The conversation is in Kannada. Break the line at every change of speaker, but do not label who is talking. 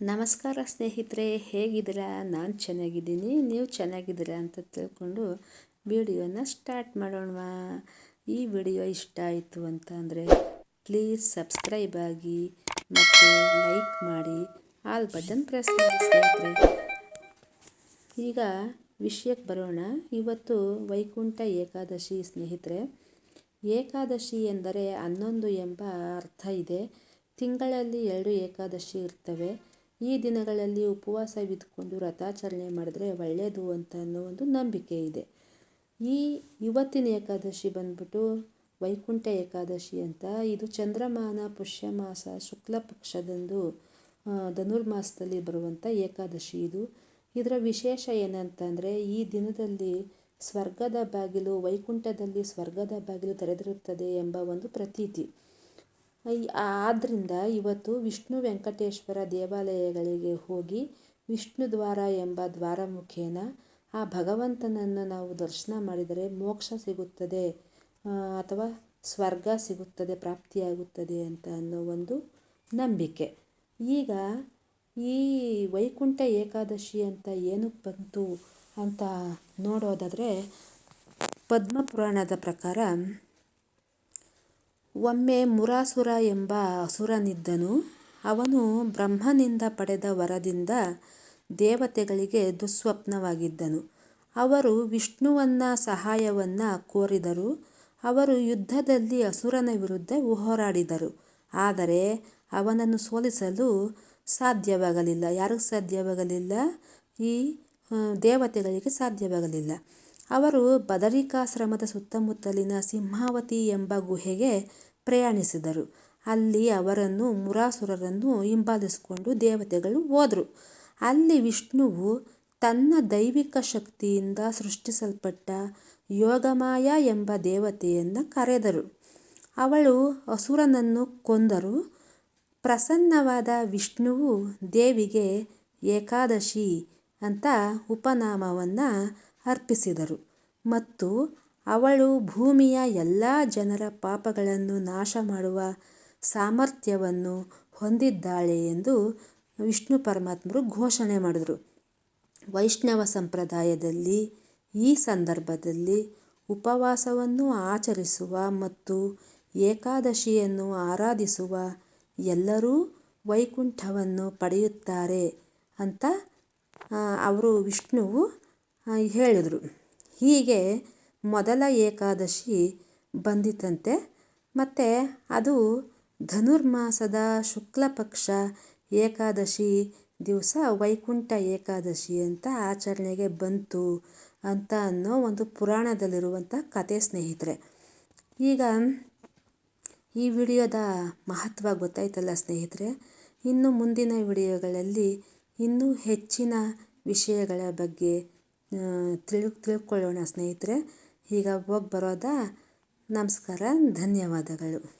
ನಮಸ್ಕಾರ ಸ್ನೇಹಿತರೆ, ಹೇಗಿದ್ದೀರಾ? ನಾನು ಚೆನ್ನಾಗಿದ್ದೀನಿ. ನೀವು ಚೆನ್ನಾಗಿದ್ದೀರಾ ಅಂತ ತಿಳ್ಕೊಂಡು ವಿಡಿಯೋನ ಸ್ಟಾರ್ಟ್ ಮಾಡೋಣ ಈ ವಿಡಿಯೋ ಇಷ್ಟ ಆಯಿತು ಅಂತ ಅಂದರೆ ಪ್ಲೀಸ್ ಸಬ್ಸ್ಕ್ರೈಬ್ ಆಗಿ ಮತ್ತು ಲೈಕ್ ಮಾಡಿ. ಆಲ್ ಬಟನ್ ಪ್ರೆಸ್ ಮಾಡಿ ಸ್ನೇಹಿತರೆ. ಈಗ ವಿಷಯಕ್ಕೆ ಬರೋಣ. ಇವತ್ತು ವೈಕುಂಠ ಏಕಾದಶಿ ಸ್ನೇಹಿತರೆ. ಏಕಾದಶಿ ಎಂದರೆ ಹನ್ನೊಂದು ಎಂಬ ಅರ್ಥ ಇದೆ. ತಿಂಗಳಲ್ಲಿ ಎರಡು ಏಕಾದಶಿ ಇರ್ತವೆ. ಈ ದಿನಗಳಲ್ಲಿ ಉಪವಾಸವಿದ್ದುಕೊಂಡು ವ್ರತಾಚರಣೆ ಮಾಡಿದ್ರೆ ಒಳ್ಳೆಯದು ಅಂತ ಅನ್ನೋ ಒಂದು ನಂಬಿಕೆ ಇದೆ. ಈ ಇವತ್ತಿನ ಏಕಾದಶಿ ಬಂದ್ಬಿಟ್ಟು ವೈಕುಂಠ ಏಕಾದಶಿ ಅಂತ, ಇದು ಚಂದ್ರಮಾನ, ಪುಷ್ಯಮಾಸ ಶುಕ್ಲ ಪಕ್ಷದಂದು ಧನುರ್ಮಾಸದಲ್ಲಿ ಬರುವಂಥ ಏಕಾದಶಿ ಇದು. ಇದರ ವಿಶೇಷ ಏನಂತಂದರೆ ಈ ದಿನದಲ್ಲಿ ಸ್ವರ್ಗದ ಬಾಗಿಲು ವೈಕುಂಠದಲ್ಲಿ ಸ್ವರ್ಗದ ಬಾಗಿಲು ತೆರೆದಿರುತ್ತದೆ ಎಂಬ ಒಂದು ಪ್ರತೀತಿ. ಆದ್ದರಿಂದ ಇವತ್ತು ವಿಷ್ಣು ವೆಂಕಟೇಶ್ವರ ದೇವಾಲಯಗಳಿಗೆ ಹೋಗಿ ವಿಷ್ಣು ದ್ವಾರ ಎಂಬ ದ್ವಾರ ಮುಖೇನ ಆ ಭಗವಂತನನ್ನು ನಾವು ದರ್ಶನ ಮಾಡಿದರೆ ಮೋಕ್ಷ ಸಿಗುತ್ತದೆ ಅಥವಾ ಸ್ವರ್ಗ ಸಿಗುತ್ತದೆ, ಪ್ರಾಪ್ತಿಯಾಗುತ್ತದೆ ಅಂತ ಅನ್ನೋ ಒಂದು ನಂಬಿಕೆ. ಈಗ ಈ ವೈಕುಂಠ ಏಕಾದಶಿ ಅಂತ ಏನಕ್ಕೆ ಬಂತು ಅಂತ ನೋಡೋದಾದರೆ ಪದ್ಮಪುರಾಣದ ಪ್ರಕಾರ ಒಮ್ಮೆ ಮುರಾಸುರ ಎಂಬ ಅಸುರನಿದ್ದನು. ಅವನು ಬ್ರಹ್ಮನಿಂದ ಪಡೆದ ವರದಿಂದ ದೇವತೆಗಳಿಗೆ ದುಸ್ವಪ್ನವಾಗಿದ್ದನು. ಅವರು ವಿಷ್ಣುವನ್ನ ಸಹಾಯವನ್ನ ಕೋರಿದರು. ಅವರು ಯುದ್ಧದಲ್ಲಿ ಅಸುರನ ವಿರುದ್ಧ ಹೋರಾಡಿದರು. ಆದರೆ ಅವನನ್ನು ಸೋಲಿಸಲು ಸಾಧ್ಯವಾಗಲಿಲ್ಲ. ಯಾರಿಗೂ ಸಾಧ್ಯವಾಗಲಿಲ್ಲ? ಈ ದೇವತೆಗಳಿಗೆ ಸಾಧ್ಯವಾಗಲಿಲ್ಲ. ಅವರು ಬದರಿಕಾಶ್ರಮದ ಸುತ್ತಮುತ್ತಲಿನ ಸಿಂಹಾವತಿ ಎಂಬ ಗುಹೆಗೆ ಪ್ರಯಾಣಿಸಿದರು. ಅಲ್ಲಿ ಅವರನ್ನು ಮುರಾಸುರರನ್ನು ಹಿಂಬಾಲಿಸಿಕೊಂಡು ದೇವತೆಗಳು ಹೋದರು. ಅಲ್ಲಿ ವಿಷ್ಣುವು ತನ್ನ ದೈವಿಕ ಶಕ್ತಿಯಿಂದ ಸೃಷ್ಟಿಸಲ್ಪಟ್ಟ ಯೋಗಮಾಯ ಎಂಬ ದೇವತೆಯನ್ನು ಕರೆದರು. ಅವಳು ಅಸುರನನ್ನು ಕೊಂದರು. ಪ್ರಸನ್ನವಾದ ವಿಷ್ಣುವು ದೇವಿಗೆ ಏಕಾದಶಿ ಅಂತ ಉಪನಾಮವನ್ನು ಅರ್ಪಿಸಿದರು. ಮತ್ತು ಅವಳು ಭೂಮಿಯ ಎಲ್ಲ ಜನರ ಪಾಪಗಳನ್ನು ನಾಶ ಮಾಡುವ ಸಾಮರ್ಥ್ಯವನ್ನು ಹೊಂದಿದ್ದಾಳೆ ಎಂದು ವಿಷ್ಣು ಪರಮಾತ್ಮರು ಘೋಷಣೆ ಮಾಡಿದರು. ವೈಷ್ಣವ ಸಂಪ್ರದಾಯದಲ್ಲಿ ಈ ಸಂದರ್ಭದಲ್ಲಿ ಉಪವಾಸವನ್ನು ಆಚರಿಸುವ ಮತ್ತು ಏಕಾದಶಿಯನ್ನು ಆರಾಧಿಸುವ ಎಲ್ಲರೂ ವೈಕುಂಠವನ್ನು ಪಡೆಯುತ್ತಾರೆ ಅಂತ ಅವರು ವಿಷ್ಣುವು ಹೇಳಿದರು. ಹೀಗೆ ಮೊದಲ ಏಕಾದಶಿ ಬಂದಿತಂತೆ. ಮತ್ತು ಅದು ಧನುರ್ಮಾಸದ ಶುಕ್ಲ ಪಕ್ಷ ಏಕಾದಶಿ ದಿವಸ ವೈಕುಂಠ ಏಕಾದಶಿ ಅಂತ ಆಚರಣೆಗೆ ಬಂತು ಅಂತ ಅನ್ನೋ ಒಂದು ಪುರಾಣದಲ್ಲಿರುವಂಥ ಕತೆ ಸ್ನೇಹಿತರೆ. ಈಗ ಈ ವಿಡಿಯೋದ ಮಹತ್ವ ಗೊತ್ತಾಯ್ತಲ್ಲ ಸ್ನೇಹಿತರೆ? ಇನ್ನು ಮುಂದಿನ ವಿಡಿಯೋಗಳಲ್ಲಿ ಇನ್ನೂ ಹೆಚ್ಚಿನ ವಿಷಯಗಳ ಬಗ್ಗೆ ತಿಳ್, ತಿಳ್ಕೊಳ್ಳೋಣ ಸ್ನೇಹಿತರೆ. ಈಗ ಹೋಗಿ ಬರೋದಾ? ನಮಸ್ಕಾರ ಧನ್ಯವಾದಗಳು.